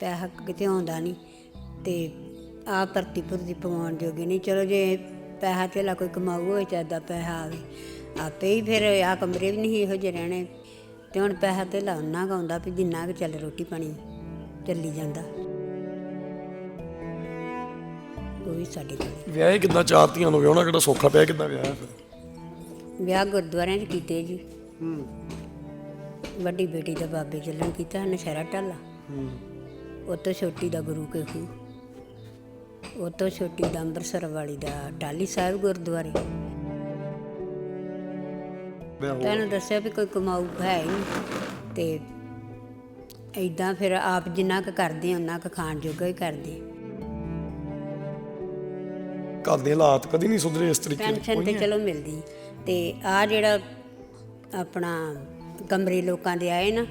ਪੈਸਾ ਕਿਤੇ ਆਉਂਦਾ ਨਹੀਂ ਤੇ ਆ ਭਰਤੀ ਭਰਤੀ ਪਵਾਉਣ ਜੋਗੇ ਨਹੀਂ। ਚਲੋ ਜੇ ਪੈਸਾ ਧੇਲਾ ਕੋਈ ਕਮਾਊ ਹੋਏ ਚਾਹਦਾ ਪੈਸਾ ਆਵੇ। ਆਪੇ ਹੀ ਫਿਰ ਆ ਕਮਰੇ ਵੀ ਨਹੀਂ ਇਹੋ ਜਿਹੇ ਰਹਿਣੇ। ਤੇ ਹੁਣ ਪੈਸਾ ਧੇਲਾ ਉਹਨਾਂ ਕੁ ਆਉਂਦਾ ਵੀ ਜਿੰਨਾ ਕੁ ਚੱਲ ਰੋਟੀ ਪਾਣੀ ਚੱਲੀ ਜਾਂਦਾ। ਉਹ ਵੀ ਸਾਡੇ ਕੋਲ। ਵਿਆਹ ਕਿੱਦਾਂ ਚਾਰ ਧੀਆਂ ਨੂੰ ਵਿਆਹਣਾ ਕਿਹੜਾ ਸੌਖਾ ਪਿਆ ਕਿੱਦਾਂ ਵਿਆਹ ਫਿਰ? ਵਿਆਹ ਗੁਰਦੁਆਰਿਆਂ 'ਚ ਕੀਤੇ ਜੀ। ਹੂੰ। ਵੱਡੀ ਬੇਟੀ ਦਾ ਬਾਬੇ ਚੱਲਣ ਕੀਤਾ ਨਸ਼ਹਿਰਾ ਟਾਲਾ ਹੂੰ। ਉਹ ਤੋਂ ਛੋਟੀ ਦਾ ਗੁਰੂ ਕੇ ਖੂ ਉਹ ਤੋਂ ਛੋਟੀ ਦਾ ਅੰਮ੍ਰਿਤਸਰ ਵਾਲੀ ਦਾ ਟਾਲੀ ਸਾਹਿਬ ਗੁਰਦੁਆਰੇ। ਤੈਨੂੰ ਦੱਸਿਆ ਵੀ ਕੋਈ ਕਮਾਊ ਹੈ ਹੀ ਨਹੀਂ। ਤੇ ਐਦਾਂ ਫਿਰ ਆਪ ਜਿੰਨਾ ਕੁ ਕਰਦੇ ਉਹਨਾਂ ਕੁ ਖਾਣ ਜੋਗਾ ਹੀ ਕਰਦੇ ਘਰ ਦੇ ਹਾਲਾਤ ਕਦੀ ਨਹੀਂ ਸੁਧਰੇ ਇਸ ਤਰੀਕੇ ਨਾਲ ਪੈਨਸ਼ਨ ਤੇ ਚਲੋ ਮਿਲਦੀ। ਤੇ ਆ ਜਿਹੜਾ ਆਪਣਾ ਕਮਰੇ ਲੋਕਾਂ ਦੇ ਆਏ ਨਾ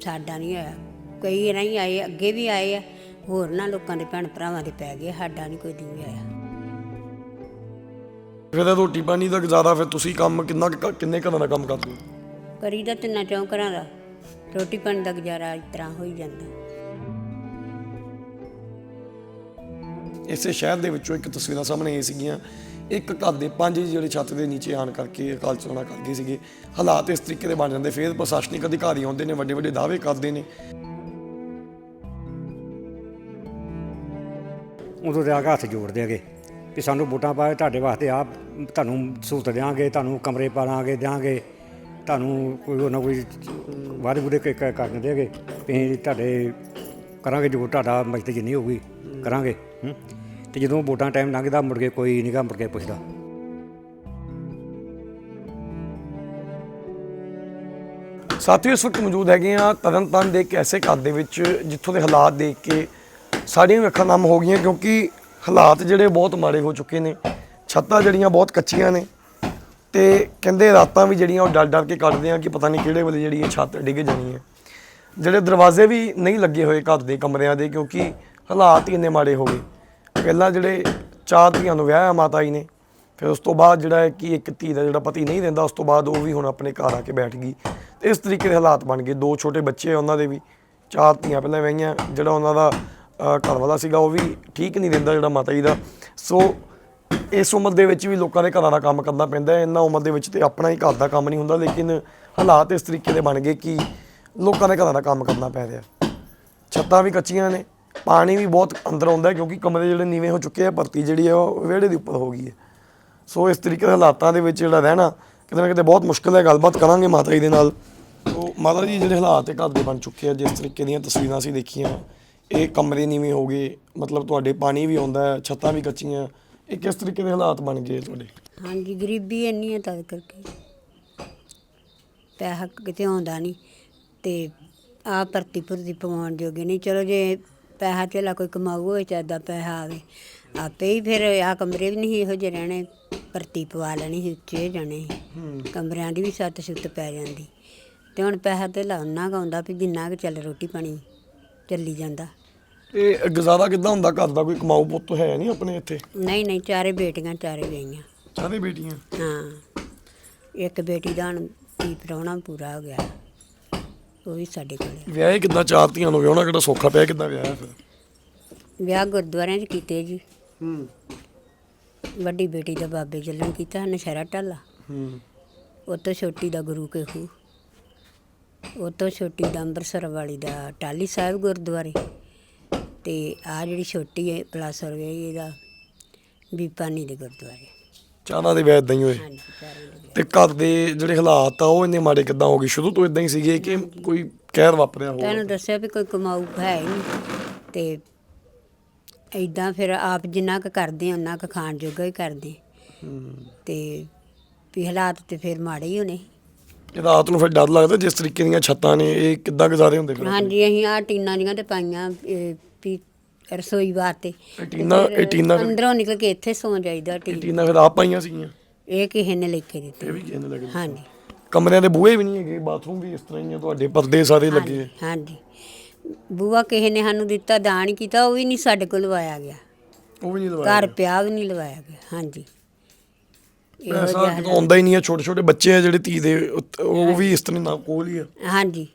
ਸਾਡਾ ਨਹੀਂ ਆਇਆ ਕਈ ਨਹੀਂ ਆਏ ਅੱਗੇ ਵੀ ਆਏ ਆ ਹੋਰ ਨਾ ਲੋਕਾਂ ਦੇ ਭੈਣ ਭਰਾਵਾਂ ਦੇ ਪੈ ਗਏ ਸਾਡਾ ਨਹੀਂ ਕੋਈ ਨਹੀਂ ਆਇਆ। ਫਿਰ ਇਹ ਰੋਟੀ ਪਾਣੀ ਦਾ ਗੁਜ਼ਾਰਾ ਫਿਰ ਤੁਸੀਂ ਕੰਮ ਕਿੰਨਾ ਕੁ- ਕਿੰਨੇ ਘਰਾਂ ਦਾ ਕੰਮ ਕਰਦੇ ਹੋ? ਕਰੀਦਾ ਤਿੰਨਾਂ ਚੌਂ ਘਰਾਂ ਦਾ ਰੋਟੀ ਪਾਣੀ ਦਾ ਗੁਜ਼ਾਰਾ ਇਸ ਤਰ੍ਹਾਂ ਹੋ ਹੀ ਜਾਂਦਾ। ਇਸੇ ਸ਼ਹਿਰ ਦੇ ਵਿੱਚੋਂ ਇੱਕ ਤਸਵੀਰਾਂ ਸਾਹਮਣੇ ਆਈ ਸੀਗੀਆਂ। ਇੱਕ ਘਰ ਦੇ ਪੰਜ ਜਿਹੜੇ ਛੱਤ ਦੇ ਨੀਚੇ ਆਣ ਕਰਕੇ ਅਕਾਲ ਚਲਾਣਾ ਕਰ ਗਏ ਸੀਗੇ। ਹਾਲਾਤ ਇਸ ਤਰੀਕੇ ਦੇ ਬਣ ਜਾਂਦੇ ਫਿਰ ਪ੍ਰਸ਼ਾਸਨਿਕ ਅਧਿਕਾਰੀ ਆਉਂਦੇ ਨੇ ਵੱਡੇ ਵੱਡੇ ਦਾਅਵੇ ਕਰਦੇ ਨੇ। ਉਦੋਂ ਦੇ ਆ ਕੇ ਹੱਥ ਜੋੜਦੇ ਹੈਗੇ ਵੀ ਸਾਨੂੰ ਵੋਟਾਂ ਪਾਏ ਤੁਹਾਡੇ ਵਾਸਤੇ ਆ ਤੁਹਾਨੂੰ ਸਹੂਲਤ ਦਿਆਂਗੇ, ਤੁਹਾਨੂੰ ਕਮਰੇ ਪਾਲਾਂਗੇ, ਦਿਆਂਗੇ, ਤੁਹਾਨੂੰ ਕੋਈ ਨਾ ਕੋਈ ਵਾਅਦੇ ਬੁਦੇ ਕਰਨ ਦੇਗੇ ਵੀ ਤੁਹਾਡੇ ਕਰਾਂਗੇ ਜੋ ਤੁਹਾਡਾ ਮਜਤ ਜਿੰਨੀ ਹੋਊਗੀ ਕਰਾਂਗੇ, ਹੂੰ। ਤੇ ਜਦੋਂ ਵੋਟਾਂ ਟਾਈਮ ਲੰਘਦਾ ਮੁੜ ਕੇ ਕੋਈ ਨਿਗਾ ਮੁੜ ਕੇ ਪੁੱਛਦਾ ਸਾਥੀਓ, ਇਸ ਵਕਤ ਮੌਜੂਦ ਹੈਗੇ ਆ ਤਰਨਤਾਰਨ ਦੇ ਇੱਕ ਐਸੇ ਘਰ ਦੇ ਵਿੱਚ, ਜਿੱਥੋਂ ਦੇ ਹਾਲਾਤ ਦੇਖ ਕੇ ਸਾਰੀਆਂ ਵੀ ਅੱਖਾਂ ਨਮ ਹੋ ਗਈਆਂ ਕਿਉਂਕਿ ਹਾਲਾਤ ਜਿਹੜੇ ਬਹੁਤ ਮਾੜੇ ਹੋ ਚੁੱਕੇ ਨੇ। ਛੱਤਾਂ ਜਿਹੜੀਆਂ ਬਹੁਤ ਕੱਚੀਆਂ ਨੇ ਤੇ ਕਹਿੰਦੇ ਰਾਤਾਂ ਵੀ ਜਿਹੜੀਆਂ ਉਹ ਡਰ ਡਰ ਕੇ ਕੱਢਦੇ ਆ ਕਿ ਪਤਾ ਨਹੀਂ ਕਿਹੜੇ ਵੇਲੇ ਜਿਹੜੀ ਇਹ ਛੱਤ ਡਿੱਗ ਜਾਣੀ ਹੈ ਜਿਹੜੇ ਦਰਵਾਜ਼ੇ ਵੀ ਨਹੀਂ ਲੱਗੇ ਹੋਏ ਘਰ ਦੇ ਕਮਰਿਆਂ ਦੇ ਕਿਉਂਕਿ ਹਾਲਾਤ ਹੀ ਇੰਨੇ ਮਾੜੇ ਹੋ ਗਏ। ਪਹਿਲਾਂ ਜਿਹੜੇ ਚਾਰ ਧੀਆਂ ਨੂੰ ਵਿਆਹਿਆ ਮਾਤਾ ਜੀ ਨੇ, ਫਿਰ ਉਸ ਤੋਂ ਬਾਅਦ ਜਿਹੜਾ ਹੈ ਕਿ ਇੱਕ ਧੀ ਦਾ ਜਿਹੜਾ ਪਤੀ ਨਹੀਂ ਰਹਿੰਦਾ, ਉਸ ਤੋਂ ਬਾਅਦ ਉਹ ਵੀ ਹੁਣ ਆਪਣੇ ਘਰ ਆ ਕੇ ਬੈਠ ਗਈ। ਤੇ ਇਸ ਤਰੀਕੇ ਦੇ ਹਾਲਾਤ ਬਣ ਗਏ। ਦੋ ਛੋਟੇ ਬੱਚੇ ਆ ਉਹਨਾਂ ਦੇ ਵੀ, ਚਾਰ ਧੀਆਂ ਪਹਿਲਾਂ ਵਿਆਹੀਆਂ, ਜਿਹੜਾ ਉਹਨਾਂ ਦਾ ਘਰ ਵਾਲਾ ਸੀਗਾ, ਉਹ ਵੀ ਠੀਕ ਨਹੀਂ ਰਹਿੰਦਾ ਜਿਹੜਾ ਮਾਤਾ ਜੀ ਦਾ। ਸੋ ਇਸ ਉਮਰ ਦੇ ਵਿੱਚ ਵੀ ਲੋਕਾਂ ਦੇ ਘਰਾਂ ਦਾ ਕੰਮ ਕਰਨਾ ਪੈਂਦਾ ਹੈ। ਇਹਨਾਂ ਉਮਰ ਦੇ ਵਿੱਚ ਤੇ ਆਪਣਾ ਹੀ ਘਰ ਦਾ ਕੰਮ ਨਹੀਂ ਹੁੰਦਾ, ਲੇਕਿਨ ਹਾਲਾਤ ਇਸ ਤਰੀਕੇ ਦੇ ਬਣ ਗਏ ਕਿ ਲੋਕਾਂ ਦੇ ਘਰਾਂ ਦਾ ਕੰਮ ਕਰਨਾ ਪੈ ਰਿਹਾ। ਛੱਤਾਂ ਵੀ ਕੱਚੀਆਂ ਨੇ, ਪਾਣੀ ਵੀ ਬਹੁਤ ਅੰਦਰ ਆਉਂਦਾ ਕਿਉਂਕਿ ਕਮਰੇ ਜਿਹੜੇ ਨੀਵੇਂ ਹੋ ਚੁੱਕੇ ਆ, ਭਰਤੀ ਜਿਹੜੀ ਆ, ਉਹ ਵਿਹੜੇ ਦੇ ਉੱਪਰ ਹੋ ਗਈ ਹੈ। ਸੋ ਇਸ ਤਰੀਕੇ ਦੇ ਹਾਲਾਤਾਂ ਦੇ ਵਿੱਚ ਜਿਹੜਾ ਰਹਿਣਾ, ਕਿਤੇ ਨਾ ਕਿਤੇ ਬਹੁਤ ਮੁਸ਼ਕਲ ਹੈ, ਗੱਲਬਾਤ ਕਰਾਂਗੇ ਮਾਤਾ ਜੀ ਦੇ ਨਾਲ। ਸੋ ਮਾਤਾ ਜੀ, ਜਿਹੜੇ ਹਾਲਾਤ ਇਹ ਘਰ ਦੇ ਬਣ ਚੁੱਕੇ ਆ, ਜਿਸ ਤਰੀਕੇ ਦੀਆਂ ਤਸਵੀਰਾਂ ਅਸੀਂ ਦੇਖੀਆਂ ਇਹ ਕਮਰੇ ਨੀਵੇਂ ਹੋ ਗਏ ਮਤਲਬ ਤੁਹਾਡੇ ਪਾਣੀ ਵੀ ਆਉਂਦਾ ਹੈ ਛੱਤਾਂ ਵੀ ਕੱਚੀਆਂ ਇਹ ਕਿਸ ਤਰੀਕੇ ਦੇ ਹਾਲਾਤ ਬਣ ਗਏ ਤੁਹਾਡੇ? ਹਾਂਜੀ ਗਰੀਬੀ ਇੰਨੀ ਹੈ ਤਦ ਕਰਕੇ। ਪੈਸਾ ਕਿਤੇ ਆਉਂਦਾ ਨਹੀਂ ਤੇ ਆ ਭਰਤੀ ਭਰਤੀ ਪਵਾਉਣ ਜੋਗੇ ਨਹੀਂ। ਚਲੋ ਜੇ ਪੈਸਾ ਧੇਲਾ ਕੋਈ ਕਮਾਊ ਹੋਏ ਚਾਹਦਾ ਪੈਸਾ ਆਵੇ। ਆਪੇ ਹੀ ਫਿਰ ਆ ਕਮਰੇ ਵੀ ਨਹੀਂ ਇਹੋ ਜਿਹੇ ਰਹਿਣੇ ਭਰਤੀ ਪਵਾ ਲੈਣੀ ਸੀ ਉੱਚੇ ਜਾਣੇ ਸੀ। ਕਮਰਿਆਂ ਦੀ ਵੀ ਸੱਤ ਸੁੱਤ ਪੈ ਜਾਂਦੀ। ਤੇ ਹੁਣ ਪੈਸਾ ਧੇਲਾ ਉਹਨਾਂ ਕੁ ਆਉਂਦਾ ਵੀ ਜਿੰਨਾ ਕੁ ਚੱਲ ਰੋਟੀ ਪਾਣੀ ਚੱਲੀ ਜਾਂਦਾ। ਇਹ ਗੁਜ਼ਾਰਾ ਕਿੱਦਾਂ ਹੁੰਦਾ? ਘਰ ਦਾ ਕੋਈ ਕਮਾਊ ਪੁੱਤ ਹੈ ਨਹੀਂ ਆਪਣੇ ਇੱਥੇ? ਨਹੀਂ ਨਹੀਂ ਚਾਰੇ ਬੇਟੀਆਂ ਚਾਰੇ ਗਈਆਂ। ਚਾਰੇ ਬੇਟੀਆਂ? ਹਾਂ। ਇੱਕ ਬੇਟੀ ਦਾ ਹੁਣ ਪ੍ਰਾਹੁਣਾ ਪੂਰਾ ਹੋ ਗਿਆ। ਉਹ ਵੀ ਸਾਡੇ ਕੋਲ। ਵਿਆਹ ਕਿੱਦਾਂ? ਚਾਰ ਧੀਆਂ ਨੂੰ ਵਿਆਹਣਾ ਕਿਹੜਾ ਸੌਖਾ? ਪਿਆ ਕਿੱਦਾਂ ਵਿਆਹ ਫਿਰ? ਵਿਆਹ ਗੁਰਦੁਆਰਿਆਂ 'ਚ ਕੀਤੇ ਜੀ। ਹੂੰ। ਵੱਡੀ ਬੇਟੀ ਦਾ ਬਾਬੇ ਚੱਲਣ ਕੀਤਾ ਨਸ਼ਹਿਰਾ ਟਾਲਾ ਹੂੰ। ਉਹ ਤੋਂ ਛੋਟੀ ਦਾ ਗੁਰੂ ਕੇ ਖੂ ਉਹ ਤੋਂ ਛੋਟੀ ਦਾ ਅੰਮ੍ਰਿਤਸਰ ਵਾਲੀ ਦਾ ਟਾਲੀ ਸਾਹਿਬ ਗੁਰਦੁਆਰੇ। ਤੇ ਆ ਜਿਹੜੀ ਛੋਟੀ ਹੈ ਪਲਾਸਰ ਗਈ ਇਹਦਾ ਬੀਪਾਨੀ ਦੇ ਗੁਰਦੁਆਰੇ। ਚਾਰਾਂ ਦੇ ਇਦਾਂ ਹੀ ਹੋਏ। ਹਾਂਜੀ ਤੇ ਘਰ ਦੇ ਜਿਹੜੇ ਹਾਲਾਤ ਆ ਉਹ ਇੰਨੇ ਮਾੜੇ ਕਿੱਦਾਂ ਹੋ ਗਏ? ਸ਼ੁਰੂ ਤੋਂ ਇਦਾਂ ਹੀ ਸੀਗੇ ਕਿ ਕੋਈ ਕਹਿਰ ਵਾਪਰਿਆ ਹੋ ਤੈਨੂੰ ਦੱਸਿਆ ਵੀ ਕੋਈ ਕਮਾਊ ਹੈ ਹੀ ਨਹੀਂ। ਤੇ ਐਦਾਂ ਫਿਰ ਆਪ ਜਿੰਨਾ ਕੁ ਕਰਦੇ ਆ ਉਹਨਾਂ ਕੁ ਖਾਣ ਜੋਗਾ ਹੀ ਕਰਦੇ। ਤੇ ਵੀ ਹਾਲਾਤ ਤੇ ਫਿਰ ਮਾੜੇ ਹੀ ਹੋਣੇ। ਰਾਤ ਨੂੰ ਫਿਰ ਡਰ ਲੱਗਦਾ ਜਿਸ ਤਰੀਕੇ ਦੀਆਂ ਛੱਤਾਂ ਨੇ ਇਹ ਕਿੱਦਾਂ ਗੁਜ਼ਾਰੇ ਹੁੰਦੇ ਫਿਰ ਹਾਂਜੀ ਅਸੀਂ ਆ ਟੀਨਾਂ ਦੀਆਂ ਤੇ ਪਾਈਆਂ ਇਹ ਵੀ ਰਸੋਈ ਵਾਸਤੇ ਇਹ ਟੀਨਾਂ ਇਹ ਟੀਨਾਂ ਫਿਰ- ਅੰਦਰੋਂ ਨਿਕਲ ਕੇ ਇੱਥੇ ਸੌ ਜਾਈਦਾ ਇਹ ਟੀਨਾਂ। ਫਿਰ ਆਪ ਪਾਈਆਂ ਸੀਗੀਆਂ? ਇਹ ਕਿਸੇ ਨੇ ਲੈ ਕੇ ਦਿੱਤੇ ਇਹ ਵੀ ਕਹਿੰਦੇ ਲੱਗੇ ਹਾਂਜੀ। ਕਮਰਿਆਂ ਦੇ ਬੂਹੇ ਵੀ ਨਹੀਂ ਹੈਗੇ ਬਾਥਰੂਮ ਵੀ ਇਸ ਤਰ੍ਹਾਂ ਹੀ ਆ ਤੁਹਾਡੇ ਪਰਦੇ ਸਾਰੇ ਲੱਗੇ ਆ। ਹਾਂਜੀ। ਬੂਆ ਕਿਸੇ ਨੇ ਸਾਨੂੰ ਦਿੱਤਾ ਦਾਨ ਕੀਤਾ ਉਹ ਵੀ ਨਹੀਂ ਸਾਡੇ ਕੋਲ ਲਵਾਇਆ ਗਿਆ। ਉਹ ਵੀ ਨਹੀਂ ਲਵਾਇਆ ਘਰ ਪਿਆ ਵੀ ਨਹੀਂ ਲਵਾਇਆ ਗਿਆ ਹਾਂਜੀ। ਪੈਸਾ ਕਿਤੋਂ ਆਉਂਦਾ ਹੀ ਨਹੀਂ ਆ ਛੋਟੇ ਛੋਟੇ ਬੱਚੇ ਆ ਜਿਹੜੇ ਧੀ ਦੇ ਉੱਤ- ਉਹ ਵੀ ਇਸ ਤਰ੍ਹਾਂ ਨਾਲ ਕੋਲ ਹੀ ਆ। ਹਾਂਜੀ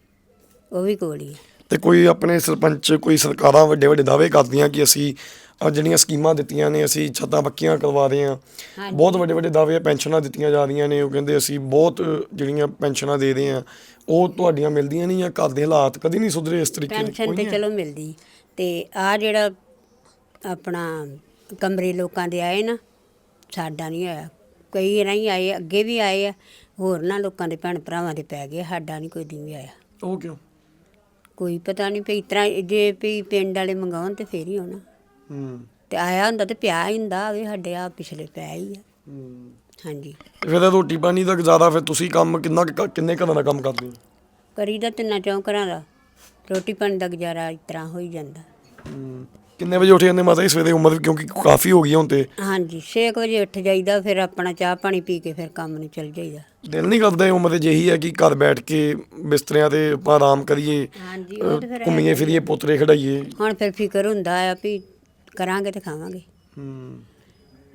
ਉਹ ਵੀ ਕੋਲ ਹੀ ਹੈ ਤੇ ਕੋਈ ਆਪਣੇ ਸਰਪੰਚ ਕੋਈ ਸਰਕਾਰਾਂ ਵੱਡੇ ਵੱਡੇ ਦਾਅਵੇ ਕਰਦੀਆਂ ਕਿ ਅਸੀਂ ਆਹ ਜਿਹੜੀਆਂ ਸਕੀਮਾਂ ਦਿੱਤੀਆਂ ਨੇ ਅਸੀਂ ਛੱਤਾਂ ਪੱਕੀਆਂ ਕਰਵਾ ਰਹੇ ਹਾਂ। ਹਾਂਜੀ। ਬਹੁਤ ਵੱਡੇ ਵੱਡੇ ਦਾਅਵੇ ਆ, ਪੈਨਸ਼ਨਾਂ ਦਿੱਤੀਆਂ ਜਾ ਰਹੀਆਂ ਨੇ ਉਹ ਕਹਿੰਦੇ ਅਸੀਂ ਬਹੁਤ ਜਿਹੜੀਆਂ ਪੈਨਸ਼ਨਾਂ ਦੇ ਰਹੇ ਹਾਂ ਉਹ ਤੁਹਾਡੀਆਂ ਮਿਲਦੀਆਂ ਨਹੀਂ ਜਾਂ ਘਰ ਦੇ ਹਾਲਾਤ ਕਦੀ ਨਹੀਂ ਸੁਧਰੇ ਇਸ ਤਰੀਕੇ ਦੇ ਪੈਨਸ਼ਨ ਤੇ ਹੈ? ਚਲੋ ਮਿਲਦੀ। ਤੇ ਆ ਜਿਹੜਾ ਆਪਣਾ ਕਮਰੇ ਲੋਕਾਂ ਦੇ ਆਏ ਨਾ ਸਾਡਾ ਨਹੀਂ ਆਇਆ ਕਈ ਨਹੀਂ ਆਏ ਅੱਗੇ ਵੀ ਆਏ ਆ ਹੋਰ ਨਾ ਲੋਕਾਂ ਦੇ ਭੈਣ ਭਰਾਵਾਂ ਦੇ ਪੈ ਗਏ ਸਾਡਾ ਨਹੀਂ ਕੋਈ ਦੀ ਵੀ ਆਇਆ। ਉਹ ਕਿਉਂ? ਕੋਈ ਪਤਾ ਨਹੀਂ ਵੀ ਇਸ ਤਰ੍ਹਾਂ ਜੇ ਵੀ ਪਿੰਡ ਵਾਲੇ ਮੰਗਾਉਣ ਤੇ ਫੇਰ ਹੀ ਹੋਣਾ ਹੂੰ। ਤੇ ਆਇਆ ਹੁੰਦਾ ਤੇ ਪਿਆ ਹੀ ਹੁੰਦਾ ਆਵੇ ਸਾਡੇ ਆ ਪਿਛਲੇ ਪੈ ਹੀ ਆ। ਹੂੰ। ਹਾਂਜੀ। ਤੇ ਫਿਰ ਇਹ ਰੋਟੀ ਪਾਣੀ ਦਾ ਗੁਜ਼ਾਰਾ ਫਿਰ ਤੁਸੀਂ ਕੰਮ ਕਿੰਨਾ ਕੁ ਕ- ਕਿੰਨੇ ਘਰਾਂ ਦਾ ਕੰਮ ਕਰਦੇ ਹੋ? ਕਰੀਦਾ ਤਿੰਨਾਂ ਚੌਂ ਘਰਾਂ ਦਾ। ਰੋਟੀ ਪਾਣੀ ਦਾ ਗੁਜ਼ਾਰਾ ਇਸ ਤਰ੍ਹਾਂ ਹੋ ਹੀ ਜਾਂਦਾ। ਹੂੰ। ਕਿੰਨੇ ਵਜੇ ਉੱਠ ਜਾਂਦੇ ਮਾਤਾ ਜੀ? ਸਵੇਰੇ ਉਮਰ ਕਿਉਂਕਿ ਕਾਫੀ ਹੋ ਗਈ ਹੁਣ ਤੇ। ਹਾਂਜੀ 6 ਵਜੇ ਉੱਠ ਜਾਈਦਾ ਫਿਰ ਆਪਣਾ ਚਾਹ ਪਾਣੀ ਪੀ ਕੇ ਫਿਰ ਕੰਮ ਨੂੰ ਚਲ ਜਾਈਦਾ। ਦਿਲ ਨਹੀਂ ਕਰਦਾ ਇਹ ਉਮਰ ਤੇ ਇਹੀ ਹੈ ਕਿ ਘਰ ਬੈਠ ਕੇ ਬਿਸਤਰਿਆਂ ਤੇ ਆਪਾਂ ਆਰਾਮ ਕਰੀਏ ਹਾਂਜੀ ਉਹ ਤੇ ਫਿਰ ਘੁੰਮੀਏ ਫਿਰੀਏ ਪੋਤਰੇ ਖੜਾਈਏ ਹੁਣ ਫਿਰ ਫਿਕਰ ਹੁੰਦਾ ਆ ਵੀ ਕਰਾਂਗੇ ਤੇ ਖਾਵਾਂਗੇ। ਹੂੰ।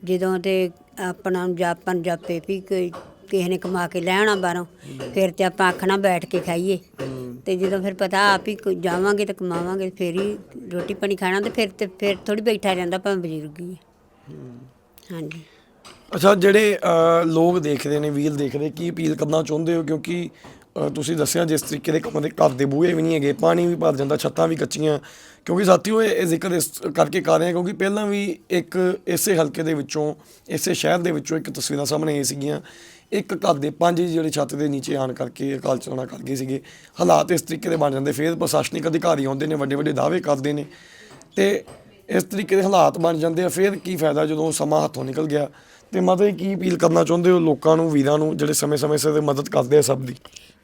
ਜਦੋਂ ਤੇ ਆਪਣਾ ਜਾਪਨ ਜਾਪੇ ਵੀ ਕੋਈ ਕਿਸੇ ਨੇ ਕਮਾ ਕੇ ਲੈਣਾ ਬਾਹਰੋਂ ਫਿਰ ਤੇ ਆਪਾਂ ਆਖਣਾ ਬੈਠ ਕੇ ਖਾਈਏ। ਤੇ ਜਦੋਂ ਫਿਰ ਪਤਾ ਆਪ ਹੀ ਕੋਈ ਜਾਵਾਂਗੇ ਤੇ ਕਮਾਵਾਂਗੇ ਫਿਰ ਹੀ ਰੋਟੀ ਪਾਣੀ ਖਾਣਾ ਤੇ ਫਿਰ ਤੇ ਫਿਰ ਥੋੜੀ ਬੈਠਾ ਜਾਂਦਾ ਭਾਵੇਂ ਬਜ਼ੁਰਗੀ ਹੈ ਹਾਂਜੀ। ਅੱਛਾ ਜਿਹੜੇ ਅ, ਲੋਕ ਦੇਖਦੇ ਨੇ ਵੀਰ ਦੇਖਦੇ ਕੀ ਅਪੀਲ ਕਰਨਾ ਚਾਹੁੰਦੇ ਹੋ? ਕਿਉਂਕਿ ਅ, ਤੁਸੀਂ ਦੱਸਿਆ ਜਿਸ ਤਰੀਕੇ ਦੇ ਕਮਰੇ ਘਰ ਦੇ ਬੂਹੇ ਵੀ ਨਹੀਂ ਹੈਗੇ ਪਾਣੀ ਵੀ ਭਰ ਜਾਂਦਾ ਛੱਤਾਂ ਵੀ ਕੱਚੀਆਂ। ਕਿਉਂਕਿ ਸਾਥੀਓ ਇਹ ਇਹ ਜ਼ਿਕਰ ਇਸ ਕਰਕੇ ਕਰ ਰਹੇ ਹਾਂ ਕਿਉਂਕਿ ਪਹਿਲਾਂ ਵੀ ਇੱਕ ਇਸੇ ਹਲਕੇ ਦੇ ਵਿੱਚੋਂ ਇਸੇ ਸ਼ਹਿਰ ਦੇ ਵਿੱਚੋਂ ਇੱਕ ਤਸਵੀਰਾਂ ਸਾਹਮਣੇ ਆਈ ਸੀਗੀਆਂ। ਇੱਕ ਘਰ ਦੇ ਪੰਜ ਜਿਹੜੇ ਛੱਤ ਦੇ ਨੀਚੇ ਆਣ ਕਰਕੇ ਅਕਾਲ ਚਲਾਣਾ ਕਰ ਗਏ ਸੀਗੇ। ਹਾਲਾਤ ਇਸ ਤਰੀਕੇ ਦੇ ਬਣ ਜਾਂਦੇ। ਫਿਰ ਪ੍ਰਸ਼ਾਸਨਿਕ ਅਧਿਕਾਰੀ ਆਉਂਦੇ ਨੇ ਵੱਡੇ ਵੱਡੇ ਦਾਅਵੇ ਕਰਦੇ ਨੇ। ਤੇ ਇਸ ਤਰੀਕੇ ਦੇ ਹਾਲਾਤ ਬਣ ਜਾਂਦੇ ਆ। ਫਿਰ ਕੀ ਫਾਇਦਾ ਜਦੋਂ ਸਮਾਂ ਹੱਥੋਂ ਨਿਕਲ ਗਿਆ? ਤੇ ਮਤਲਬ ਕੀ ਅਪੀਲ ਕਰਨਾ ਚਾਹੁੰਦੇ ਹੋ ਲੋਕਾਂ ਨੂੰ ਵੀਰਾਂ ਨੂੰ ਜਿਹੜੇ ਸਮੇਂ-ਸਮੇਂ ਸਿਰ ਮਦਦ ਕਰਦੇ ਆ ਸਭ ਦੀ?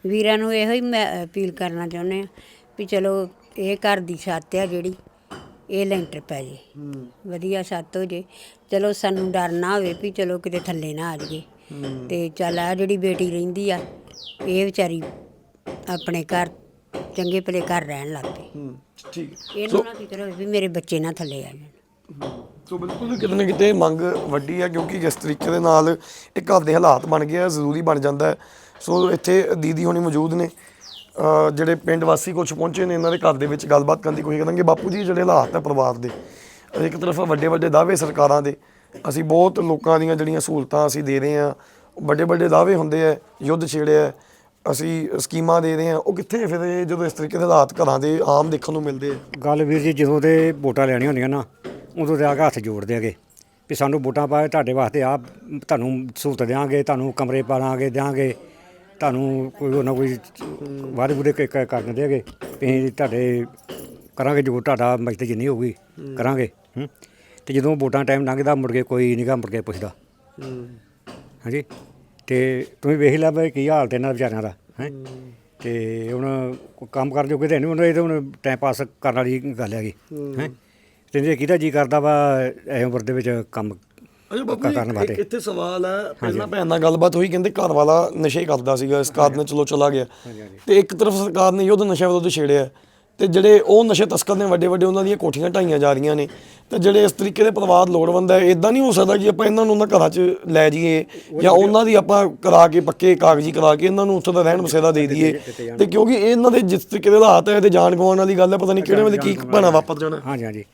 ਵੀਰਾਂ ਨੂੰ ਇਹੋ ਹੀ ਮੈਂ ਅਪੀਲ ਕਰਨਾ ਚਾਹੁੰਦੇ ਆ ਵੀ ਚਲੋ ਇਹ ਘਰ ਦੀ ਛੱਤ ਆ ਜਿਹੜੀ ਇਹ ਲੈਂਟਰ ਪੈ ਜੇ। ਵਧੀਆ ਛੱਤ ਹੋ ਜੇ। ਚਲੋ ਸਾਨੂੰ ਡਰ ਨਾ ਹੋਵੇ ਵੀ ਚਲੋ ਕਿਤੇ ਥੱਲੇ ਨਾ ਆ ਜਾਈਏ। ਤੇ ਚੱਲ ਆ ਜਿਹੜੀ ਬੇਟੀ ਰਹਿੰਦੀ ਆ ਇਹ ਵਿਚਾਰੀ ਆਪਣੇ ਘਰ ਚੰਗੇ ਭਲੇ ਘਰ ਰਹਿਣ ਲੱਗ ਪਈ। ਠੀਕ। ਇਹਨੂੰ ਨਾ ਫਿਕਰ ਹੋਵੇ ਵੀ ਮੇਰੇ ਬੱਚੇ ਨਾ ਥੱਲੇ ਆ ਜਾਣ। ਸੋ ਬਿਲਕੁਲ ਕਿਤੇ ਨਾ ਕਿਤੇ ਮੰਗ ਵੱਡੀ ਹੈ ਕਿਉਂਕਿ ਜਿਸ ਤਰੀਕੇ ਦੇ ਨਾਲ ਇਹ ਘਰ ਦੇ ਹਾਲਾਤ ਬਣ ਗਏ ਆ ਜ਼ਰੂਰੀ ਬਣ ਜਾਂਦਾ ਹੈ। ਸੋ ਇੱਥੇ ਦੀਦੀ ਹੋਣੀ ਮੌਜੂਦ ਨੇ ਅਹ ਜਿਹੜੇ ਪਿੰਡ ਵਾਸੀ ਕੁਝ ਪਹੁੰਚੇ ਨੇ ਇਹਨਾਂ ਦੇ ਘਰ ਦੇ ਵਿੱਚ ਗੱਲਬਾਤ ਕਰਨ ਦੀ ਕੋਸ਼ਿਸ਼ ਕਰਾਂਗੇ। ਬਾਪੂ ਜੀ ਜਿਹੜੇ ਹਾਲਾਤ ਹੈ ਪਰਿਵਾਰ ਦੇ ਇੱਕ ਤਰਫ ਵੱਡੇ ਵੱਡੇ ਦਾਅਵੇ ਸਰਕਾਰਾਂ ਦੇ ਅਸੀਂ ਬਹੁਤ ਲੋਕਾਂ ਦੀਆਂ ਜਿਹੜੀਆਂ ਸਹੂਲਤਾਂ ਅਸੀਂ ਦੇ ਰਹੇ ਹਾਂ ਵੱਡੇ ਵੱਡੇ ਦਾਅਵੇ ਹੁੰਦੇ ਆ ਯੁੱਧ ਛੇੜਿਆ ਅਸੀਂ ਸਕੀਮਾਂ ਦੇ ਰਹੇ ਹਾਂ ਉਹ ਕਿੱਥੇ ਫਿਰ ਇਹ ਜਦੋਂ ਇਸ ਤਰੀਕੇ ਦੇ ਹਾਲਾਤ ਘਰਾਂ ਦੇ ਆਮ ਦੇਖਣ ਨੂੰ ਮਿਲਦੇ ਆ? ਗੱਲ ਵੀਰ ਜੀ ਜਦੋਂ ਦੇ ਵੋਟਾਂ ਲੈਣੀਆਂ ਹੁੰਦੀਆਂ ਨਾ ਉਦੋਂ ਦੇ ਆ ਕੇ ਹੱਥ ਜੋੜਦੇ ਹੈਗੇ ਵੀ ਸਾਨੂੰ ਵੋਟਾਂ ਪਾਏ ਤੁਹਾਡੇ ਵਾਸਤੇ ਆ ਤੁਹਾਨੂੰ ਸਹੂਲਤ ਦੇਵਾਂਗੇ ਤੁਹਾਨੂੰ ਕਮਰੇ ਪਾਵਾਂਗੇ ਦੇਵਾਂਗੇ ਤੁਹਾਨੂੰ ਕੋਈ ਨਾ ਕੋਈ ਵਾਅਦੇ ਬੁਦੇ ਕਰ ਦਿੰਦੇ ਹੈਗੇ ਵੀ ਅਸੀਂ ਤੁਹਾਡੇ ਕਰਾਂਗੇ ਜੋ ਤੁਹਾਡਾ ਮਜਤ ਜਿੰਨੀ ਹੋਊਗੀ ਕਰਾਂਗੇ ਹੂੰ। ਤੇ ਜਦੋਂ ਵੋਟਾਂ ਟਾਈਮ ਲੰਘਦਾ ਮੁੜ ਕੇ ਕੋਈ ਨਹੀਂਗਾ ਮੁੜ ਕੇ ਪੁੱਛਦਾ। ਹਾਂਜੀ? ਤੇ ਤੁਸੀਂ ਵੇਖ ਲਿਆ ਵੀ ਕੀ ਹਾਲਤ ਇਹਨਾਂ ਵਿਚਾਰਿਆਂ ਦਾ ਹੈ? ਤੇ ਹੁਣ ਕੋਈ ਕੰਮ ਕਰ ਜੋਗੇ ਤੇ ਨਹੀਂ ਹੁਣ ਇਹ ਤਾਂ ਹੁਣ ਟਾਈਮ ਪਾਸ ਕਰਨ ਵਾਲੀ ਗੱਲ ਹੈਗੀ ਹੈ। ਤੇ ਜੇ ਕਿਹਦਾ ਜੀ ਕਰਦਾ ਵਾ ਇਹ ਉਮਰ ਦੇ ਵਿੱਚ ਕੰਮ ਅਜੇ ਬਾਪੂ ਕਰਨ ਜੀ, ਵਾਸਤੇ। ਇੱਕ ਇੱਥੇ ਸਵਾਲ ਹੈ ਪਹਿਲਾਂ ਭੈਣ ਨਾਲ ਗੱਲਬਾਤ ਹੋਈ ਕਹਿੰਦੇ ਘਰ ਵਾਲਾ ਨਸ਼ੇ ਕਰਦਾ ਸੀਗਾ ਇਸ ਕਾਰਨ ਚਲੋ ਚਲਾ ਗਿਆ। ਤੇ ਇੱਕ ਤਰਫ ਸਰਕਾਰ ਨੇ ਯੁੱਧ ਨਸ਼ਾ ਵਿਰੁੱਧ ਛੇੜਿਆ। ਤੇ ਜਿਹੜੇ ਉਹ ਨਸ਼ੇ ਤਸਕਰ ਨੇ, ਵੱਡੇ ਵੱਡੇ ਉਹਨਾਂ ਦੀਆਂ ਕੋਠੀਆਂ ਢਾਈਆਂ ਜਾ ਰਹੀਆਂ ਨੇ, ਤੇ ਜਿਹੜੇ ਇਸ ਤਰੀਕੇ ਦੇ ਪਰਿਵਾਰ ਲੋੜਵੰਦ ਹੈ ਇਦਾਂ ਨਹੀਂ ਹੋ ਸਕਦਾ ਕਿ ਆਪਾਂ ਇਹਨਾਂ ਨੂੰ ਉਹਨਾਂ ਘਰਾਂ 'ਚ ਲੈ ਜਾਈਏ, ਜਾਂ ਉਹਨਾਂ ਦੀ ਆਪਾਂ ਕਰਾ ਕੇ ਪੱਕੇ ਕਾਗਜ਼ੀ ਕਰਾ ਕੇ ਇਹਨਾਂ ਨੂੰ ਉੱਥੇ ਦਾ ਰਹਿਣ ਬਸੇਰਾ ਦੇ ਦਈਏ। ਤੇ ਕਿਉਂਕਿ ਇਹਨਾਂ ਦੇ ਜਿਸ ਤਰੀਕੇ ਦੇ ਹਾਲਾਤ ਹੈ ਤੇ ਜਾਨ ਗਵਾਉਣ ਵਾਲੀ ਗੱਲ ਹੈ, ਪਤਾ ਨਹੀਂ ਕਿਹੜੇ ਵੇਲੇ ਕੀ ਭਾਣਾ ਵਾਪਰ ਜਾਣਾ। ਹਾਂਜੀ ਹਾਂਜੀ।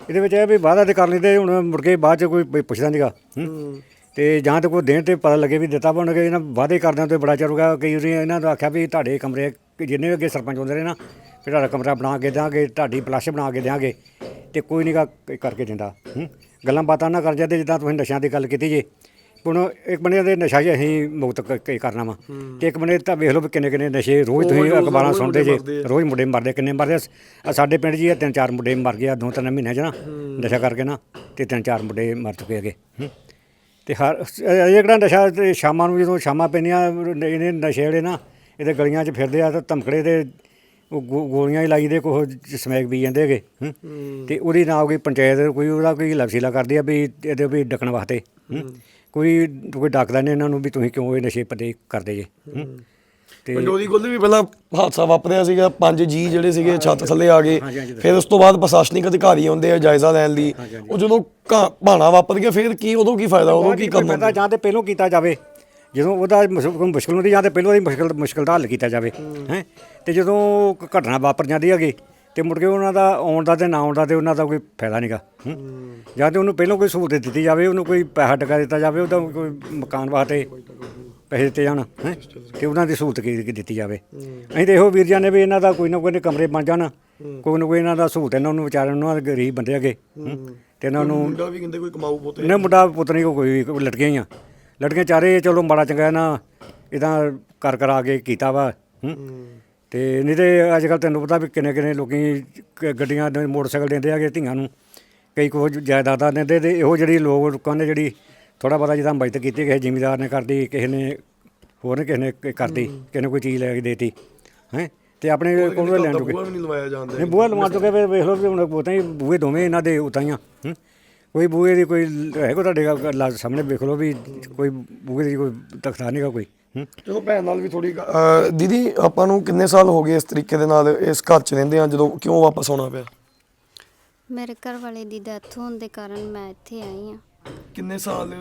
ਇਹਦੇ ਵਿੱਚ ਇਹ ਵੀ ਵਾਅਦਾ ਤੇ ਕਰ ਲੈਂਦੇ ਹੁਣ ਮੁੜ ਕੇ ਬਾਅਦ ਚ ਕੋਈ ਪੁੱਛਦਾ ਨਹੀਂਗਾ ਤੇ ਜਾਂ ਤੇ ਕੋਈ ਦੇਣ ਤੇ ਪਤਾ ਲੱਗੇ ਵੀ ਦਿੱਤਾ ਬਣਗੇ ਇਹਨਾਂ ਵਾਅਦੇ ਕਰਦਿਆਂ ਤੇ ਬੜਾ ਚਿਰ ਹੋ ਗਿਆ, ਕਈ ਵਾਰੀ ਇਹਨਾਂ ਦਾ ਆਖਿਆ ਵੀ ਤੁਹਾਡੇ ਕਮਰੇ, ਜਿੰਨੇ ਵੀ ਅੱਗੇ ਸਰਪੰਚ ਹੁੰਦੇ ਰਹੇ ਨਾ ਵੀ ਤੁਹਾਡਾ ਕਮਰਾ ਬਣਾ ਕੇ ਦਿਆਂਗੇ ਤੁਹਾਡੀ ਪਲੱਸ਼ ਬਣਾ ਕੇ ਦਿਆਂਗੇ ਤੇ ਕੋਈ ਨਹੀਂਗਾ ਕਰਕੇ ਦਿੰਦਾ ਹੂੰ? ਗੱਲਾਂ ਬਾਤਾਂ ਨਾ ਕਰ ਜਾਂਦੇ ਜਿੱਦਾਂ ਤੁਸੀਂ ਨਸ਼ਿਆਂ ਦੀ ਗੱਲ ਕੀਤੀ ਜੇ। ਹੁਣ ਇੱਕ ਬੰਦੇ ਦੇ ਨਸ਼ਾ ਹੀ ਅਸੀਂ ਮੁਕਤ ਕ- ਕ- ਕਰਨਾ ਵਾ। ਤੇ ਇੱਕ ਬੰਦੇ ਤਾਂ ਵੇਖ ਲਓ ਕਿੰਨੇ ਕਿੰਨੇ ਨਸ਼ੇ ਰੋਜ਼ ਤੁਸੀਂ ਅਖਬਾਰਾਂ ਸੁਣਦੇ ਜੇ। ਰੋਜ਼ ਮੁੰਡੇ ਮਰਦੇ ਕਿੰਨੇ ਮਰਦੇ ਸਾਡੇ ਪਿੰਡ ਆ ਤਿੰਨ ਚਾਰ ਮੁੰਡੇ ਮਰ ਗਏ ਆ ਦੋ ਤਿੰਨ ਮਹੀਨਿਆਂ 'ਚ ਨਾ ਨਸ਼ਾ ਕਰਕੇ ਨਾ ਤੇ ਤਿੰਨ ਚਾਰ ਮੁੰਡੇ ਮਰ ਚੁੱਕੇ ਹੈਗੇ। ਤੇ ਹਰ ਇਹ ਜਿਹੜਾ ਨਸ਼ਾ ਸ਼ਾਮਾਂ ਨੂੰ ਜਦੋਂ ਸ਼ਾਮਾਂ ਪੈਂਦੀਆਂ ਇਹਨੇ ਨਸ਼ੇ ਜਿਹੜੇ ਨਾ ਇਹਦੇ ਗਲੀਆਂ 'ਚ ਫਿਰਦੇ ਆ ਤੇ ਧਮਕੜੇ ਤੇ ਉਹ ਗੋ- ਗੋਲੀਆਂ ਹੀ ਲਾਈ ਦੇ ਕੋਹ ਸਮੈਕ ਪੀ ਜਾਂਦੇ ਹੈਗੇ ਹੂੰ। ਤੇ ਉਹਦੀ ਨਾ ਕੋਈ ਪੰਚਾਇਤ ਕੋਈ ਉਹਦਾ ਕੋਈ ਲਫਸੀਲਾ ਕਰਦੀ ਆ ਵੀ ਇਹਦੇ ਵੀ ਡੱਕਣ ਵਾਸਤੇ ਹੂੰ। ਕੋਈ ਕੋਈ ਡੱਕਦਾ ਨਹੀਂ ਇਹਨਾਂ ਨੂੰ ਵੀ ਤੁਸੀਂ ਕਿਉਂ ਇਹ ਨਸ਼ੇ ਪੱਤੇ ਕਰਦੇ ਜੇ ਹੂੰ। ਤੇ ਪੰਡੋਰੀ ਕੋਲ ਵੀ ਪਹਿਲਾਂ ਹਾਦਸਾ ਵਾਪਰਿਆ ਸੀਗਾ ਪੰਜ ਜੀ ਜਿਹੜੇ ਸੀਗੇ ਛੱਤ ਥੱਲੇ ਆ ਗਏ ਹਾਂਜੀ, ਹਾਂਜੀ। ਫਿਰ ਉਸ ਤੋਂ ਬਾਅਦ ਪ੍ਰਸ਼ਾਸਨਿਕ ਅਧਿਕਾਰੀ ਆਉਂਦੇ ਆ ਜਾਇਜ਼ਾ ਲੈਣ ਲਈ ਉਹ ਜਦੋਂ ਘਾ- ਭਾਣਾ ਵਾਪਰ ਗਿਆ ਫਿਰ ਕੀ ਉਦੋਂ ਕੀ ਫਾਇਦਾ ਉਦੋਂ ਕੀ ਕਰਨਾ ਪਤਾ ਜਾਂ ਤੇ ਪਹਿਲੋਂ ਕੀਤਾ ਜਾਵੇ ਜਦੋਂ ਉਹਦਾ ਮੁਸ਼ਕਲ ਹੁੰਦੀ ਜਾਂ ਤੇ ਪਹਿਲਾਂ ਉਹਦੀ ਮੁਸ਼ਕਲ ਮੁਸ਼ਕਲ ਦਾ ਹੱਲ ਕੀਤਾ ਜਾਵੇ ਹੈ? ਤੇ ਜਦੋਂ ਉਹ ਘਟਨਾ ਵਾਪਰ ਜਾਂਦੀ ਹੈਗੀ ਤੇ ਮੁੜ ਕੇ ਉਹਨਾਂ ਦਾ ਆਉਣ ਦਾ ਤੇ ਨਾ ਆਉਣ ਦਾ ਤੇ ਉਹਨਾਂ ਦਾ ਕੋਈ ਫਾਇਦਾ ਨਹੀਂਗਾ ਜਾਂ ਤੇ ਉਹਨੂੰ ਪਹਿਲਾਂ ਕੋਈ ਸਹੂਲਤ ਦਿੱਤੀ ਜਾਵੇ ਉਹਨੂੰ ਕੋਈ ਪੈਸਾ ਟਕਾ ਦਿੱਤਾ ਜਾਵੇ ਉਹਦਾ ਕੋਈ ਮਕਾਨ ਵਾਸਤੇ ਪੈਸੇ ਦਿੱਤੇ ਜਾਣ ਹੈ? ਤੇ ਉਹਨਾਂ ਦੀ ਸਹੂਲਤ ਕੀ ਦਿੱਤੀ ਜਾਵੇ। ਅਸੀਂ ਤੇ ਇਹੋ ਵੀਰ ਜਾਨੇ ਵੀ ਇਹਨਾਂ ਦਾ ਕੋਈ ਨਾ ਕੋਈ ਕਮਰੇ ਬਣ ਜਾਣ ਕੋਈ ਨਾ ਕੋਈ ਇਹਨਾਂ ਦਾ ਸਹੂਲਤ ਇਹਨਾਂ ਨੂੰ ਵਿਚਾਰਿਆਂ ਨੂੰ ਗਰੀਬ ਬੰਦੇ ਹੈਗੇ ਹੂੰ। ਤੇ ਇਹਨਾਂ ਨੂੰ ਮੁੰਡਾ ਵੀ ਕਹਿੰਦੇ ਕੋਈ ਕਮਾਊ ਪੋਤੇ ਨੇ ਮੁੰਡਾ ਪੁੱਤ ਨਹੀਂ ਕੋਈ ਕੋਈ ਲਟਕੇ ਹੀ ਆ। ਲਟਕੇ ਚਾਰੇ ਚਲੋ ਮਾੜਾ ਚੰਗਾ ਨਾ ਇਦਾਂ ਕਰ ਕਰਾ ਕੇ ਕੀਤਾ ਵਾ ਹੂੰ। ਤੇ ਨਹੀਂ ਤੇ ਅੱਜ ਕੱਲ ਤੈਨੂੰ ਪਤਾ ਵੀ ਕਿੰਨੇ ਕਿੰਨੇ ਲੋਕੀ ਕ- ਗੱਡੀਆਂ ਦੇ ਮੋਟਰਸਾਈਕਲ ਦਿੰਦੇ ਹੈਗੇ ਧੀਆਂ ਨੂੰ ਕਈ ਕੁਝ ਜਾਇਦਾਦਾਂ ਦਿੰਦੇ ਤੇ ਇਹੋ ਜਿਹੜੀ ਲੋਕ ਲੋਕਾਂ ਨੇ ਜਿਹੜੀ ਥੋੜਾ ਬਹੁਤਾ ਜਿਹਦਾ ਬਚਤ ਕੀਤੀ ਕਿਸੇ ਜ਼ਿਮੀਦਾਰ ਨੇ ਕਰਦੀ ਕਿਸੇ ਨੇ ਹੋਰ ਨੇ ਕਿਸੇ ਨੇ ਕ- ਕਰਦੀ ਕਿਸੇ ਨੇ ਕੋਈ ਚੀਜ਼ ਲੈ ਕੇ ਦੇਤੀ ਹੈ। ਤੇ ਆਪਣੇ ਕੋਲ ਲੈਣ ਚੁੱਕੇ। ਬੂਆ ਵੀ ਨਹੀਂ ਲਵਾਇਆ ਜਾਂਦਾ ਨਹੀਂ ਬੂਹਾ ਲਵਾ ਚੁੱਕੇ ਵੇ ਵੇਖ ਲਓ ਵੀ ਹੁਣ ਪਤਾ ਹੀ ਬੂਹੇ ਦੋਵੇਂ ਇਹਨਾਂ ਦੇ ਉਤਾਈਆਂ ਹੂੰ। ਕੋਈ ਬੂਹੇ ਦੀ ਕੋਈ ਹੈ ਕੋ ਤੁਹਾਡੇ ਗਾ- ਲਾ- ਸਾਹਮਣੇ ਵੇਖ ਲਓ ਵੀ ਕੋਈ ਬੂਹੇ ਦੀ ਕੋਈ ਤਖਤਾ ਨਹੀਂਗਾ ਕੋਈ। ਹੂੰ। ਚਲੋ ਭੈਣ ਨਾਲ ਵੀ ਥੋੜੀ ਦੀਦੀ ਆਪਾਂ ਨੂੰ ਕਿੰਨੇ ਸਾਲ ਹੋ ਗਏ ਇਸ ਤਰੀਕੇ ਦੇ ਨਾਲ ਇਸ ਘਰ 'ਚ ਰਹਿੰਦੇ ਆ ਜਦੋਂ ਕਿਉਂ ਵਾਪਸ ਆਉਣਾ ਪਿਆ? ਮੇਰੇ ਘਰ ਵਾਲੇ ਦੀ ਡੈਥ ਹੋਣ ਦੇ ਕਾਰਨ ਮੈਂ ਇੱਥੇ ਆਈ ਹਾਂ। ਕਿੰਨੇ ਸਾਲ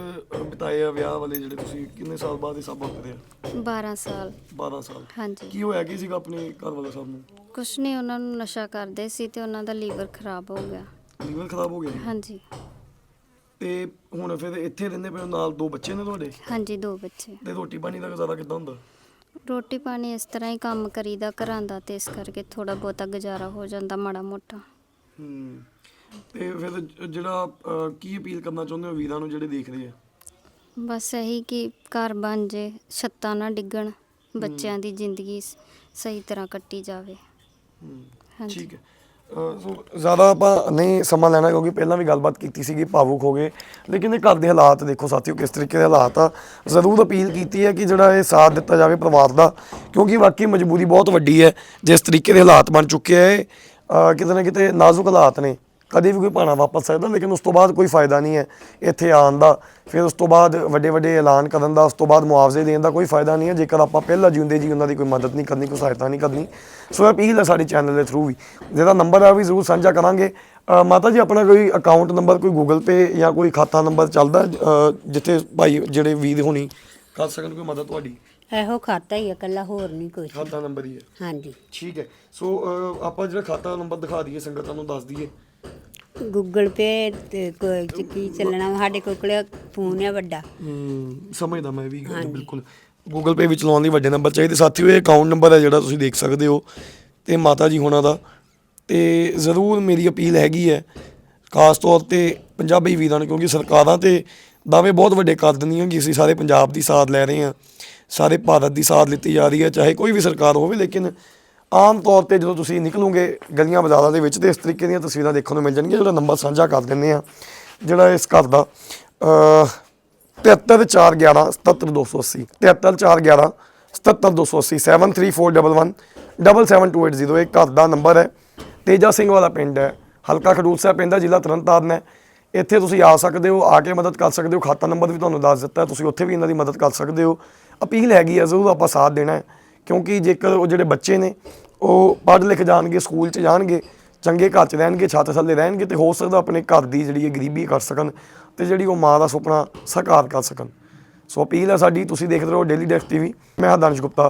ਬਿਤਾਏ ਆ ਵਿਆਹ ਵਾਲੇ ਜਿਹੜੇ ਤੁਸੀਂ? ਕਿੰਨੇ ਸਾਲ ਬਾਅਦ ਇਹ ਸਭ ਵਾਪਰਿਆ? 12 ਸਾਲ। 12 ਸਾਲ। ਹਾਂਜੀ। ਕੀ ਹੋਇਆ? ਕੀ ਸੀਗਾ ਆਪਣੇ ਘਰ ਵਾਲੇ ਸਾਹਿਬ ਨੂੰ? ਕੁਛ ਨਹੀਂ ਉਹਨਾਂ ਨੂੰ ਨਸ਼ਾ ਕਰਦੇ ਸੀ ਤੇ ਉਹਨਾਂ ਦਾ ਲੀਵਰ ਖਰਾਬ ਹੋ ਗਿਆ। ਲੀਵਰ ਖਰਾਬ ਹੋ ਗਿਆ ਜੀ? ਹਾਂਜੀ। ਤੇ ਹੁਣ ਫਿਰ ਇੱਥੇ ਰਹਿੰਦੇ ਪਏ ਹੋ ਨਾਲ ਦੋ ਬੱਚੇ ਨੇ ਤੁਹਾਡੇ? ਹਾਂਜੀ ਦੋ ਬੱਚੇ। ਤੇ ਰੋਟੀ ਪਾਣੀ ਦਾ ਗੁਜ਼ਾਰਾ ਕਿੱਦਾਂ ਹੁੰਦਾ? ਰੋਟੀ ਪਾਣੀ ਇਸ ਤਰ੍ਹਾਂ ਹੀ ਕੰਮ ਕਰੀਦਾ ਘਰਾਂ ਦਾ ਤੇ ਇਸ ਕਰਕੇ ਥੋੜਾ ਬਹੁਤਾ ਗੁਜ਼ਾਰਾ ਹੋ ਜਾਂਦਾ ਮਾੜਾ ਮੋਟਾ। ਹੂੰ ਤੇ ਫਿਰ ਜ- ਜਿਹੜਾ ਕੀ ਅਪੀਲ ਕਰਨਾ ਚਾਹੁੰਦੇ ਹੋ ਵੀਰਾਂ ਨੂੰ ਜਿਹੜੇ ਦੇਖ ਰਹੇ ਆ? ਬਸ ਇਹੀ ਕਿ ਘਰ ਬਣ ਜੇ ਛੱਤਾਂ ਨਾ ਡਿੱਗਣ ਬੱਚਿਆਂ ਦੀ ਜ਼ਿੰਦਗੀ ਸ- ਸਹੀ ਤਰ੍ਹਾਂ ਕੱਟੀ ਜਾਵੇ। ਹਾਂਜੀ। ਠੀਕ ਹੈ। ਸੋ ਜ਼ਿਆਦਾ ਆਪਾਂ ਨਹੀਂ ਸਮਾਂ ਲੈਣਾ, ਕਿਉਂਕਿ ਪਹਿਲਾਂ ਵੀ ਗੱਲਬਾਤ ਕੀਤੀ ਸੀਗੀ, ਭਾਵੁਕ ਹੋ ਗਏ। ਲੇਕਿਨ ਇਹ ਘਰ ਦੇ ਹਾਲਾਤ ਦੇਖੋ ਸਾਥੀਓ, ਕਿਸ ਤਰੀਕੇ ਦੇ ਹਾਲਾਤ ਆ। ਜ਼ਰੂਰ ਅਪੀਲ ਕੀਤੀ ਹੈ ਕਿ ਜਿਹੜਾ ਇਹ ਸਾਥ ਦਿੱਤਾ ਜਾਵੇ ਪਰਿਵਾਰ ਦਾ, ਕਿਉਂਕਿ ਵਾਕਈ ਮਜਬੂਰੀ ਬਹੁਤ ਵੱਡੀ ਹੈ, ਜਿਸ ਤਰੀਕੇ ਦੇ ਹਾਲਾਤ ਬਣ ਚੁੱਕੇ ਆ ਕਿਤੇ ਨਾ ਕਿਤੇ ਨਾਜ਼ੁਕ ਹਾਲਾਤ ਨੇ। ਕਦੇ ਵੀ ਕੋਈ ਭਾਣਾ ਵਾਪਸ ਸਕਦਾ ਲੇਕਿਨ ਉਸ ਤੋਂ ਬਾਅਦ ਕੋਈ ਫਾਇਦਾ ਨਹੀਂ ਹੈ ਇੱਥੇ ਆਉਣ ਦਾ। ਫਿਰ ਉਸ ਤੋਂ ਬਾਅਦ ਵੱਡੇ ਵੱਡੇ ਐਲਾਨ ਕਰਨ ਦਾ ਉਸ ਤੋਂ ਬਾਅਦ ਮੁਆਵਜ਼ੇ ਦੇਣ ਦਾ ਕੋਈ ਫਾਇਦਾ ਨਹੀਂ ਹੈ। ਜੇਕਰ ਆਪਾਂ ਪਹਿਲਾਂ ਜਿਉਂਦੇ ਜੀ ਉਹਨਾਂ ਦੀ ਕੋਈ ਮਦਦ ਨਹੀਂ ਕਰਨੀ ਕੋਈ ਸਹਾਇਤਾ ਨਹੀਂ ਕਰਨੀ। ਸੋ ਇਹ ਅਪੀਲ ਹੈ ਸਾਡੇ ਚੈਨਲ ਦੇ ਥਰੂ ਵੀ। ਜਿਹਦਾ ਨੰਬਰ ਉਹ ਵੀ ਜ਼ਰੂਰ ਸਾਂਝਾ ਕਰਾਂਗੇ। ਮਾਤਾ ਜੀ ਆਪਣਾ ਕੋਈ ਅਕਾਊਂਟ ਨੰਬਰ ਕੋਈ ਗੂਗਲ ਪੇ ਜਾਂ ਕੋਈ ਖਾਤਾ ਨੰਬਰ ਚੱਲਦਾ ਜਿੱਥੇ ਭਾਈ ਜਿਹੜੇ ਵੀਰ ਹੋਣੀ ਕਰ ਸਕਣ ਕੋਈ ਮਦਦ ਤੁਹਾਡੀ? ਇਹੋ ਖਾਤਾ ਹੀ ਆ ਇਕੱਲਾ ਹੋਰ ਨਹੀਂ ਕੁਝ ਖਾਤਾ ਨੰਬਰ ਹੀ ਹੈ। ਹਾਂਜੀ। ਠੀਕ ਹੈ। ਸੋ ਆਪਾਂ ਜਿਹੜਾ ਖਾਤਾ ਨੰਬਰ ਦਿਖਾ ਦਈਏ ਸੰਗਤਾਂ ਨੂੰ ਦੱਸ ਦਈਏ। ਗੂਗਲ ਪੇ ਤੇ ਕੋਈ ਚ ਕੀ ਚੱਲਣਾ ਸਾਡੇ ਕੋਲ ਕੋਲ ਫੋਨ ਆ ਵੱਡਾ। ਹਮ, ਸਮਝਦਾ ਮੈਂ ਵੀ ਗੱਲ ਬਿਲਕੁਲ। ਗੂਗਲ ਪੇ ਵਿੱਚ ਲਾਉਣ ਲਈ ਵੱਡੇ ਨੰਬਰ ਚਾਹੀਦੇ। ਸਾਥੀਓ ਇਹ ਅਕਾਊਂਟ ਨੰਬਰ ਹੈ ਜਿਹੜਾ ਤੁਸੀਂ ਦੇਖ ਸਕਦੇ ਹੋ ਤੇ ਮਾਤਾ ਜੀ ਹੋਣਾ ਦਾ। ਤੇ ਜ਼ਰੂਰ ਮੇਰੀ ਅਪੀਲ ਹੈਗੀ ਹੈ ਖਾਸ ਤੌਰ ਤੇ ਪੰਜਾਬੀ ਵੀਰਾਂ ਨੂੰ ਕਿਉਂਕਿ ਸਰਕਾਰਾਂ ਤੇ ਦਾਅਵੇ ਬਹੁਤ ਵੱਡੇ ਕਰ ਦਿੰਦੀਆਂ ਕਿ ਅਸੀਂ ਸਾਰੇ ਪੰਜਾਬ ਦੀ ਸਾਥ ਲੈ ਰਹੇ ਹਾਂ ਸਾਰੇ ਭਾਰਤ ਦੀ ਸਾਥ ਲਿੱਤੀ ਜਾ ਰਹੀ ਹੈ ਚਾਹੇ ਕੋਈ ਵੀ ਸਰਕਾਰ ਹੋਵੇ ਲੇਕਿਨ ਆਮ ਤੌਰ ਤੇ ਜਦੋਂ ਤੁਸੀਂ ਨਿਕਲੋਗੇ ਗਲੀਆਂ ਬਾਜ਼ਾਰਾਂ ਦੇ ਵਿੱਚ ਤੇ ਇਸ ਤਰੀਕੇ ਦੀਆਂ ਤਸਵੀਰਾਂ ਦੇਖਣ ਨੂੰ ਮਿਲ ਜਾਣਗੀਆਂ, ਜਿਹੜਾ ਨੰਬਰ ਸਾਂਝਾ ਕਰ ਦਿੰਦੇ ਆ ਜਿਹੜਾ ਇਸ ਘਰ ਦਾ ਅ 73411 77280 73411 77280 7341 77280 ਇਹ ਘਰ ਦਾ ਨੰਬਰ ਹੈ। ਤੇਜਾ ਸਿੰਘ ਵਾਲਾ ਪਿੰਡ ਹੈ, ਹਲਕਾ ਖਡੂਰ ਸਾਹਿਬ ਪਿੰਡ ਹੈ, ਜ਼ਿਲ੍ਹਾ ਤਰਨਤਾਰਨ ਹੈ। ਇੱਥੇ ਤੁਸੀਂ ਆ ਸਕਦੇ ਹੋ, ਆ ਕੇ ਮਦਦ ਕਰ ਸਕਦੇ ਹੋ, ਖਾਤਾ ਨੰਬਰ ਵੀ ਤੁਹਾਨੂੰ ਦੱਸ ਦਿੱਤਾ ਤੁਸੀਂ ਉੱਥੇ ਵੀ ਇਹਨਾਂ ਦੀ ਮਦਦ ਕਰ ਸਕਦੇ ਹੋ। ਅਪੀਲ ਹੈਗੀ ਹੈ, ਜ਼ਰੂਰ ਆਪਾਂ ਸਾਥ ਦੇਣਾ ਹੈ। ਕਿਉਂਕਿ ਜੇਕਰ ਉਹ ਜਿਹੜੇ ਬੱਚੇ ਨੇ, ਉਹ ਪੜ੍ਹ ਲਿਖ ਜਾਣਗੇ, ਸਕੂਲ 'ਚ ਜਾਣਗੇ, ਚੰਗੇ ਘਰ 'ਚ ਰਹਿਣਗੇ, ਛੱਤ ਥੱਲੇ ਰਹਿਣਗੇ ਤੇ ਹੋ ਸਕਦਾ ਆਪਣੇ ਘਰ ਦੀ ਜਿਹੜੀ ਹੈ ਗਰੀਬੀ ਕਰ ਸਕਣ ਤੇ ਜਿਹੜੀ ਉਹ ਮਾਂ ਦਾ ਸੁਪਨਾ ਸਾਕਾਰ ਕਰ ਸਕਣ। ਸੋ ਅਪੀਲ ਹੈ ਸਾਡੀ, ਤੁਸੀਂ ਦੇਖਦੇ ਰਹੋ ਡੇਲੀ ਡੈਕਸ ਟੀਵੀ, ਮੈਂ ਹਾਂ ਦਾਨਿਸ਼ ਗੁਪਤਾ।